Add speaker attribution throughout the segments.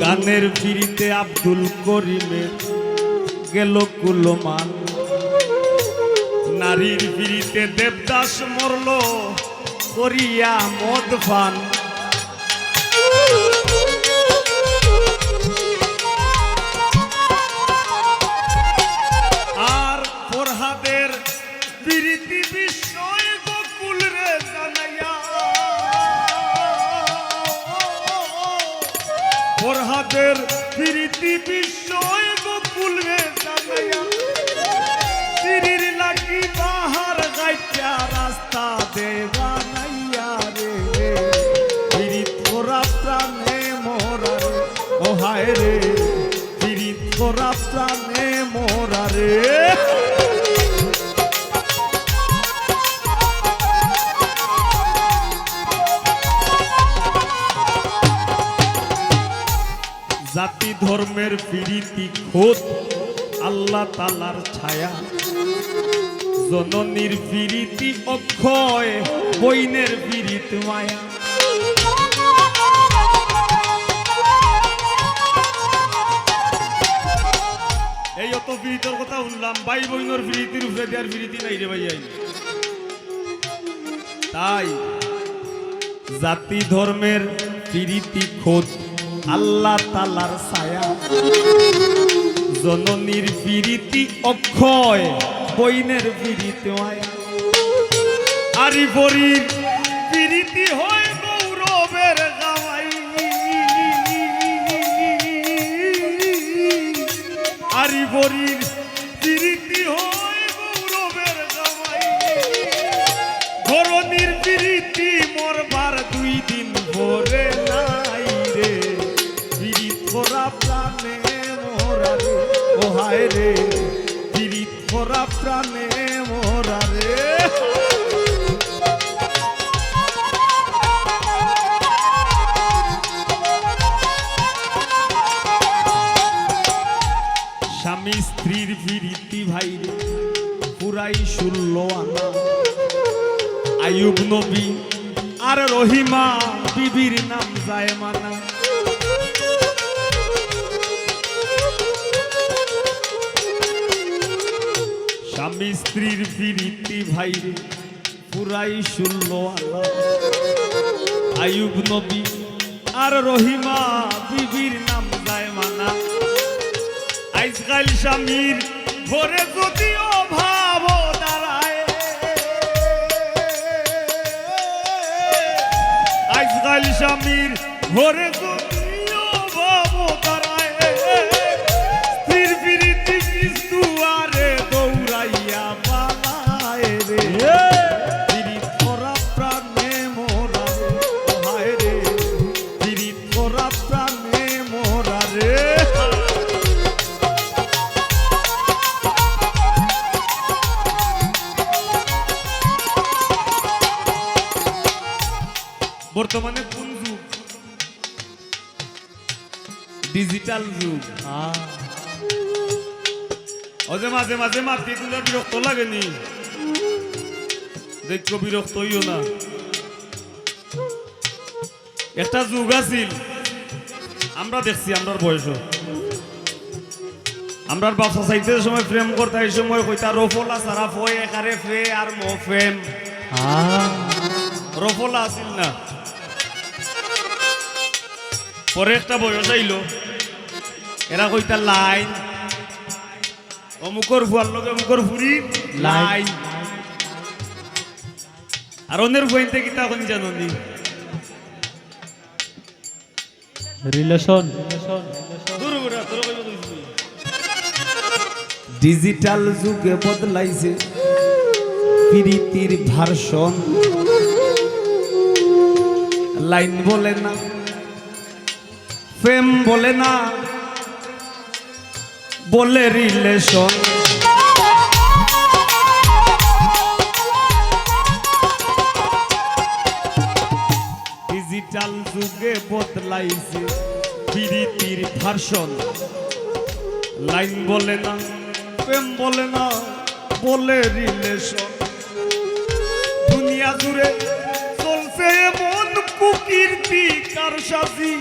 Speaker 1: গানের ফিরিতে আব্দুল করিমে গেল কুলমান। নারীর ফিরিতে দেবদাস মরল করিয়া মদ ফান আর ফরহাদের প্রীতি বিষয় ফরহাদের প্রীতি বিষয় গোকুল রে জানাইয়া সিরির লাগি বাহার গাইটা রাস্তা দেবা নাইয়া রে। পিরিত করা প্রাণে মোরা রে। ও হায় রে। ধর্মের পিরিতি খোদ আল্লাহ তালার ছায়া। জননীর পিরিতি অক্ষয় বইনের পিরিত মায়া। এই অত পিরিতর কথা শুনলাম, ভাই বইনের পিরিতির উপরে দেওয়ার পিরিতি নাই রে ভাই তাই জাতি ধর্মের পিরিতি খোদ আল্লাহ তালার ছায়া। জননীর বিরীতি অক্ষয়, বইনের বিরীতি হয়। আরি পরির পিরিতি হয় গৌরবের গাওয়াই। আরি হায় রে করা প্রাণে মোরা রে। স্বামী স্ত্রীর বিরীতি ভাই, পুরাই ষোল আনা আয়ুব নবী আর রহিমা, বিবির নাম যায় মানা স্বামী স্ত্রীর বিরীতি ভাই, পুরাই আনা আয়ুব নবী আর রহিমা বিবির নাম যায় মানা। আজকাল স্বামীর ঘরে যদি ভাব দাঁড়ায়। আজকাল স্বামীর ঘরে ডিজিটাল যুগ অজে মাঝে মাঝে মাতি তুলে বিরক্ত লাগেনি। দেখো বিরক্ত হইও না। একটা যুগ আছিল। আমরা দেখছি আমরার বয়স আমরার ব্যবসা চাইতে সময় প্রেম করতে এই সময় কইতা রফলা সারা ফয় একারে ফে আর মো ফেম রফলা আছিল না। পরে একটা বয়স আইল। এরা কইতা লাইন। অমুকর ফুয়ার লগে অমুকর ফুরি লাইন। আর অন্যের ফুয়াইতে কিতা কোন জানি
Speaker 2: রিলেশন
Speaker 1: ডিজিটাল যুগে বদলাইছে প্রীতির ভার্সন। লাইন বলে না। প্রেম বলে না, বলে রিলেশন ডিজিটাল যুগে বদলাইছে প্রীতির ভার্সন লাইন বলে না, প্রেম বলে না, বলে রিলেশন দুনিয়া জুড়ে চলছে এমন কুকীর্তি কার সাজি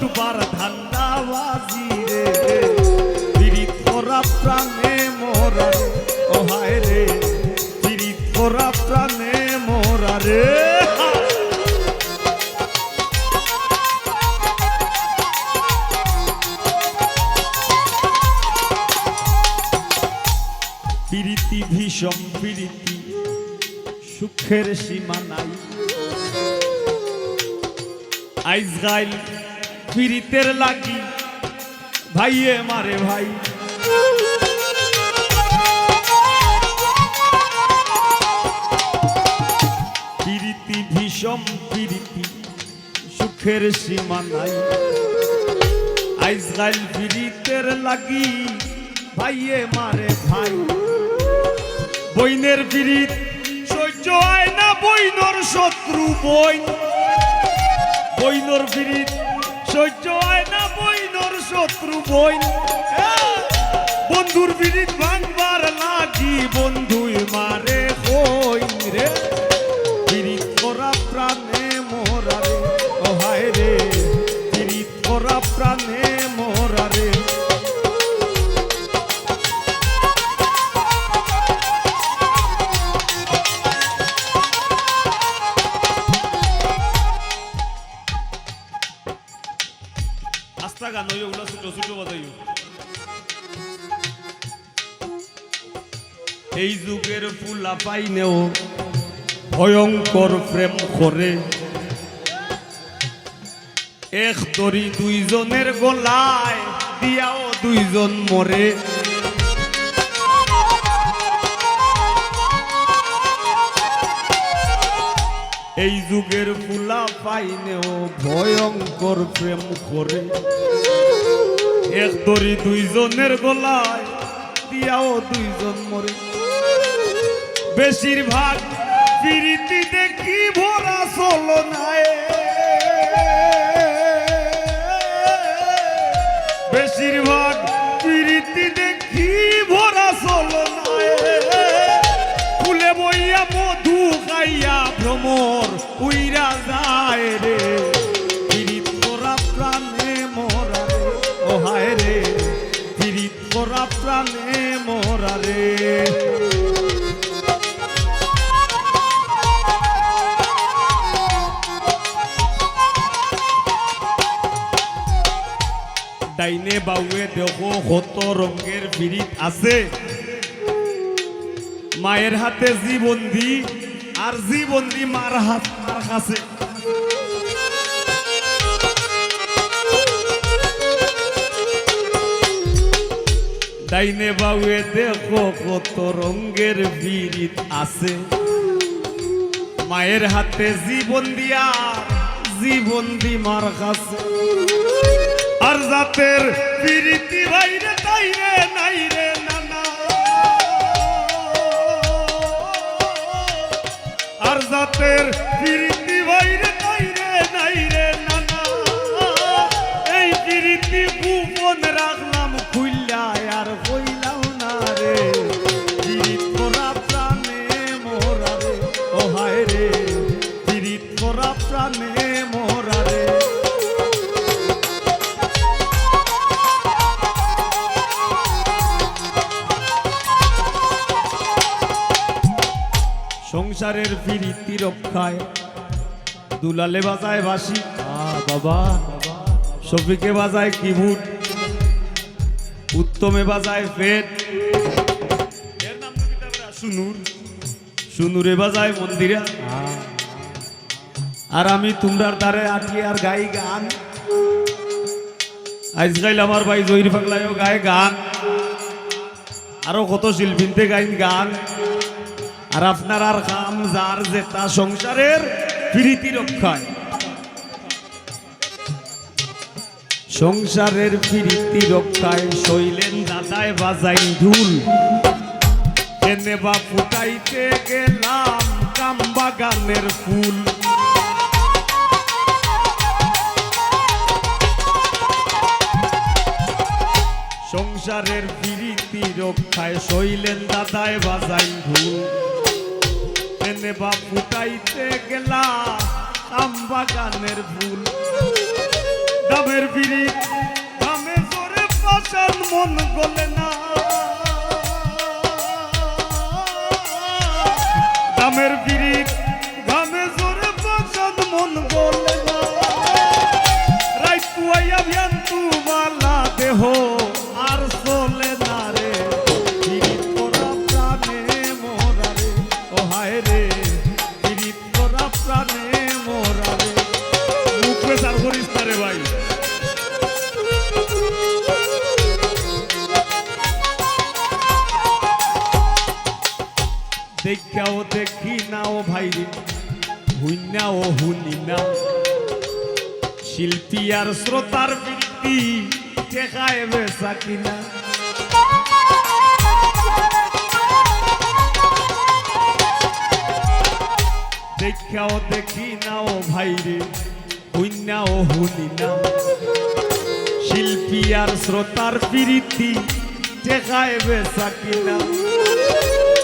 Speaker 1: লুটবার ধান্দাবাজি রে। পিরিত করা প্রাণে মোরা রে। ও হায় রে পিরিত করা প্রাণে মোরা প্রীতি ভীষণ প্রীতি সুখের সীমা নাই। আইসগাইল পীড়িতের লাগি। ভাইয়ে মারে ভাই। প্রীতি ভীষণ প্রীতি সুখের সীমা নাই। আইসগাইল পীড়িতের লাগি, ভাইয়ে মারে ভাই। বইনের পীড়িত সহ্য হয় না বইনর শত্রু বইন। বইনর পীড়িত সহ্য হয় না বইনর শত্রু বইন হ্যাঁ, বন্ধুর বিড়ি ভাঙবার লাগি বন্ধুই মারে হই রে। পাইনেও ভয়ঙ্কর প্রেম করে। এক তরি দুইজনের গলায় দিয়াও দুইজন মরে। এই যুগের ফুলা পাইনেও ভয়ঙ্কর প্রেম করে। এক দড়ি দুইজনের গলায় দিয়াও দুইজন মরে। বেশিরভাগ পিরিতি দেখি ভরা চলো নাই বেশিরভাগ পিরিতি দেখি ভরা চলো নাই ফুলে বইয়া মধু খাইয়া ভ্রমর উইরা যায় রে। মরা রে। ডাইনে বাউয়ে দেখো কত রঙের পিরিত আছে। মায়ের হাতে জীবন্দি আর জীবন্দি মার হাত, মার কাছে। ডাইনে বাউয়ে দেখো কত রঙের বিরিত আছে। মায়ের হাতে জীবন দিয়া জীবন দি মার কাছে। আর জাতের তাইরে নাই নানা। আর জাতের নানা। এই রাখলাম, খুইলা আর কইলাম না রে। প্রাণে মোরা রে। ও হায় রে প্রাণে সংসারের ফিরিতি রক্ষায়। দুলালে বাজায় বাসি
Speaker 2: বাবা।
Speaker 1: শফিকে বাজায় কিবুট উত্তমে বাজায় ফেট এর নাম সুনুর। সুনুরে বাজায় মন্দিরা। আর আমি তোমরার দ্বারে আটি আর গাই গান। আজকাল আমার ভাই জহির পাগলাইও গায় গান। আরও কত শিল্পীনতে গাইন গান। আর আপনার আর কাম যার যে তা সংসারের প্রীতি রক্ষায়। সংসারের প্রীতি রক্ষায় শৈলেন দাদায় বাজাই ঢুল। কেনে বা ফুটাইতে গেলাম কাম বাগানের ফুল। সংসারের প্রীতি রক্ষায় শৈলেন দাদায় বাজাই ঢুল। এনে বা ফুটাইতে গেলা আম বাগানের ফুল দামের বিড়ি দামে জোরে পাশান মন গলে না। দামের বিড়ি দামে জোরে পাশান মন গলে দেখাও দেখি না ও ভাই রে হুইনা ও হুনি না শিল্পী আর শ্রোতার বৃত্তি টেকায় বেসা কিনা। দেখাও দেখি না ও ভাই রে হুইনা ও হুনি না শিল্পী আর শ্রোতার প্রীতি টেকায় বেসা কিনা।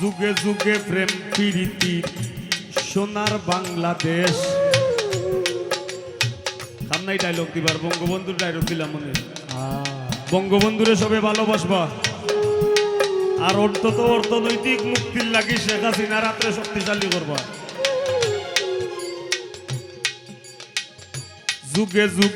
Speaker 1: যুগে যুগে প্রেম প্রীতি সোনার বাংলাদেশ। কান্নাই ডায়লগ দিবার বঙ্গবন্ধুর ডায়লগ দিলাম মনে বঙ্গবন্ধুরে সবে ভালোবাসবা। আর অন্তত অর্থনৈতিক মুক্তির লাগি শেখ হাসিনা রাত্রে শক্তিশালী করবা। যুগে যুগ